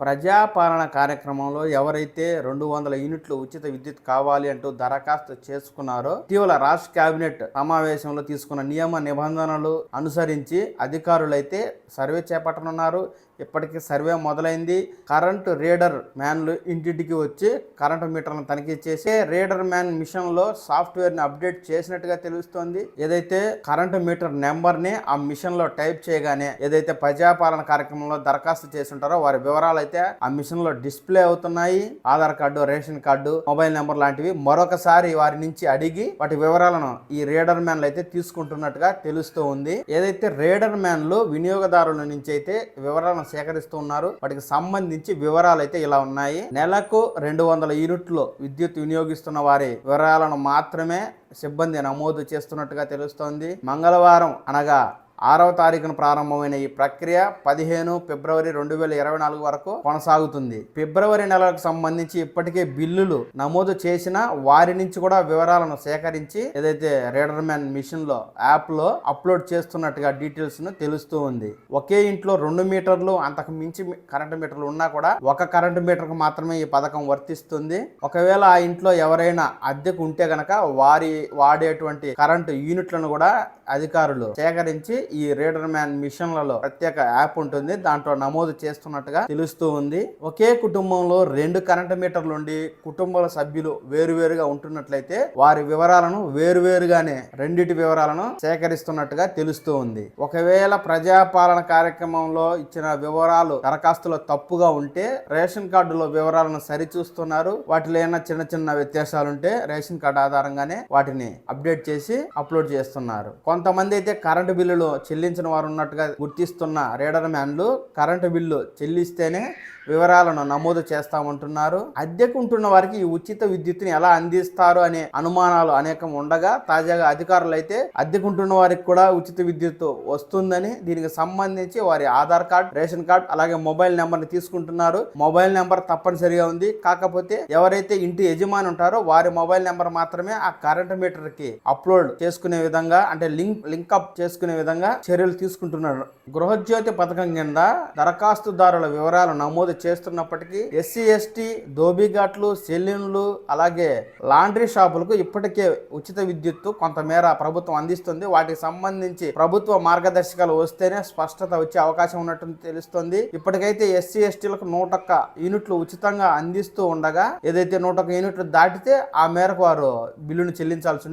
ప్రజాపాలన కార్యక్రమంలో ఎవరైతే రెండు వందల యూనిట్లు ఉచిత విద్యుత్ కావాలి అంటూ దరఖాస్తు చేసుకున్నారో ఇటీవల రాష్ట్ర కేబినెట్ సమావేశంలో తీసుకున్న నియమ నిబంధనలు అనుసరించి అధికారులైతే సర్వే చేపట్టనున్నారు. ఇప్పటికీ సర్వే మొదలైంది. కరెంటు రీడర్ మ్యాన్లు ఇంటింటికి వచ్చి కరెంటు మీటర్లను తనిఖీ చేసి రీడర్ మ్యాన్ మిషన్లో సాఫ్ట్వేర్ని అప్డేట్ చేసినట్టుగా తెలుస్తోంది. ఏదైతే కరెంటు మీటర్ నెంబర్ని ఆ మిషన్లో టైప్ చేయగానే ఏదైతే ప్రజాపాలన కార్యక్రమంలో దరఖాస్తు చేసి ఉంటారో వారి వివరాలు అయితే ఆ మిషన్లో డిస్ప్లే అవుతున్నాయి. Aadhaar card ration card mobile number లాంటివి మరొకసారి వారి నుంచి అడిగి వాటి వివరాలను ఈ రీడర్ మ్యాన్లు అయితే తీసుకుంటున్నట్టుగా తెలుస్తూ ఉంది ఏదైతే రీడర్ మ్యాన్లు వినియోగదారుల నుంచి అయితే వివరాలను సేకరిస్తూ ఉన్నారు వాటికి సంబంధించి వివరాలు అయితే ఇలా ఉన్నాయి. నెలకు రెండు వందల యూనిట్లు విద్యుత్ వినియోగిస్తున్న వారి వివరాలను మాత్రమే సిబ్బంది నమోదు చేస్తున్నట్టుగా తెలుస్తోంది. మంగళవారం అనగా ఆరవ తారీఖున ప్రారంభమైన ఈ ప్రక్రియ పదిహేను ఫిబ్రవరి రెండు వేల ఇరవై నాలుగు వరకు కొనసాగుతుంది. ఫిబ్రవరి నెలకు సంబంధించి ఇప్పటికే బిల్లులు నమోదు చేసిన వారి నుంచి కూడా వివరాలను సేకరించి ఏదైతే రీడర్ మ్యాన్ మిషన్లో యాప్లో అప్లోడ్ చేస్తున్నట్టుగా డీటెయిల్స్ను తెలుస్తూ ఉంది. ఒకే ఇంట్లో రెండు మీటర్లు అంతకు మించి కరెంటు మీటర్లు ఉన్నా కూడా ఒక కరెంటు మీటర్కు మాత్రమే ఈ పథకం వర్తిస్తుంది. ఒకవేళ ఆ ఇంట్లో ఎవరైనా అద్దెకు ఉంటే గనక వారి వాడేటువంటి కరెంటు యూనిట్లను కూడా అధికారులు సేకరించి ఈ రీడర్ మ్యాన్ మిషన్లలో ప్రత్యేక యాప్ ఉంటుంది. దాంట్లో నమోదు చేస్తున్నట్టుగా తెలుస్తూ ఉంది. ఒకే కుటుంబంలో రెండు కరెంటు మీటర్లు ఉండి కుటుంబాల సభ్యులు వేరువేరుగా ఉంటున్నట్లయితే వారి వివరాలను వేరువేరుగానే రెండిటి వివరాలను సేకరిస్తున్నట్టుగా తెలుస్తూ ఉంది. ఒకవేళ ప్రజాపాలన కార్యక్రమంలో ఇచ్చిన వివరాలు దరఖాస్తులో తప్పుగా ఉంటే రేషన్ కార్డులో వివరాలను సరిచూస్తున్నారు. వాటిలో ఏమైనా చిన్న చిన్న వ్యత్యాసాలు ఉంటే రేషన్ కార్డు ఆధారంగానే వాటిని అప్డేట్ చేసి అప్లోడ్ చేస్తున్నారు. కొంతమంది అయితే కరెంటు బిల్లులు చెల్లించిన వారు ఉన్నట్టుగా గుర్తిస్తున్న రీడర్ మ్యాన్లు కరెంటు బిల్లు చెల్లిస్తేనే వివరాలను నమోదు చేస్తామంటున్నారు. అద్దెకు ఉంటున్న వారికి ఈ ఉచిత విద్యుత్తుని ఎలా అందిస్తారు అనే అనుమానాలు అనేకం ఉండగా తాజాగా అధికారులు అయితే అద్దెకుంటున్న వారికి కూడా ఉచిత విద్యుత్ వస్తుందని దీనికి సంబంధించి వారి ఆధార్ కార్డ్ రేషన్ కార్డ్ అలాగే మొబైల్ నెంబర్ని తీసుకుంటున్నారు. మొబైల్ నెంబర్ తప్పనిసరిగా ఉంది. కాకపోతే ఎవరైతే ఇంటి యజమాని ఉంటారో వారి మొబైల్ నెంబర్ మాత్రమే ఆ కరెంట్ మీటర్కి అప్లోడ్ చేసుకునే విధంగా అంటే లింక్ లింక్ అప్ చేసుకునే విధంగా చర్యలు తీసుకుంటున్నారు గృహజ్యోతి పథకం కింద దరఖాస్తుదారుల వివరాలు నమోదు చేస్తున్నప్పటికీ ఎస్సీ ఎస్టీ దోబిఘాట్లు సెల్యూన్లు అలాగే లాండ్రీ షాపులకు ఇప్పటికే ఉచిత విద్యుత్తు కొంతమేర ప్రభుత్వం అందిస్తుంది. వాటికి సంబంధించి ప్రభుత్వ మార్గదర్శకాలు వస్తేనే స్పష్టత వచ్చే అవకాశం ఉన్నట్టు తెలుస్తుంది. ఇప్పటికైతే ఎస్సీ ఎస్టీలకు నూట ఒక్క యూనిట్లు ఉచితంగా అందిస్తూ ఉండగా ఏదైతే నూట ఒక్క యూనిట్లు దాటితే ఆ మేరకు వారు బిల్లును చెల్లించాల్సి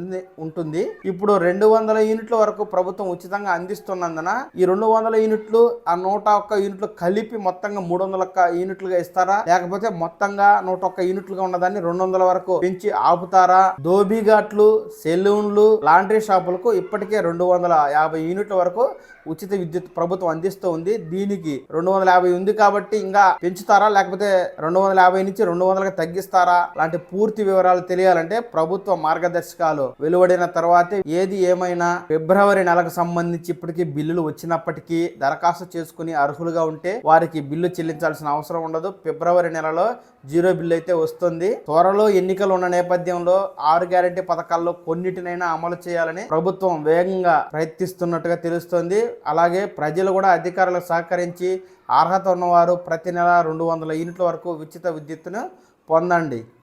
ఉంటుంది. ఇప్పుడు రెండు వందల యూనిట్ల వరకు ప్రభుత్వం ఉచితంగా అందిస్తున్నందున ఈ రెండు వందల యూనిట్లు ఆ నూట ఒక్క యూనిట్లు కలిపి మొత్తంగా మూడు వందల ఒక్క యూనిట్లుగా ఇస్తారా? లేకపోతే మొత్తంగా నూట ఒక్క యూనిట్లుగా ఉన్నదాన్ని రెండు వందల వరకు పెంచి ఆపుతారా? ధోబీఘాట్లు సెలూన్లు లాండ్రీ షాపులకు ఇప్పటికే రెండు వందల యాభై యూనిట్ల వరకు ఉచిత విద్యుత్ ప్రభుత్వం అందిస్తూ ఉంది. దీనికి రెండు వందల యాభై ఉంది కాబట్టి ఇంకా పెంచుతారా? లేకపోతే రెండు వందల యాభై నుంచి రెండు వందలకు తగ్గిస్తారా? లాంటి పూర్తి వివరాలు తెలియాలంటే ప్రభుత్వ మార్గదర్శకాలు వెలువడిన తర్వాతే ఏది ఏమైనా ఫిబ్రవరి నెలకు సంబంధించి ఇప్పటికీ బిల్లులు వచ్చినప్పటికీ దరఖాస్తు చేసుకుని అర్హులుగా ఉంటే వారికి బిల్లు చెల్లించాల్సిన అవసరం ఉండదు. ఫిబ్రవరి నెలలో జీరో బిల్లు అయితే వస్తుంది. త్వరలో ఎన్నికలు ఉన్న నేపథ్యంలో ఆరు గ్యారెంటీ పథకాల్లో కొన్నిటినైనా అమలు చేయాలని ప్రభుత్వం వేగంగా ప్రయత్నిస్తున్నట్టుగా తెలుస్తోంది. అలాగే ప్రజలు కూడా అధికారులకు సహకరించి అర్హత ఉన్నవారు ప్రతి నెల రెండు వందల యూనిట్ల వరకు ఉచిత విద్యుత్తును పొందండి.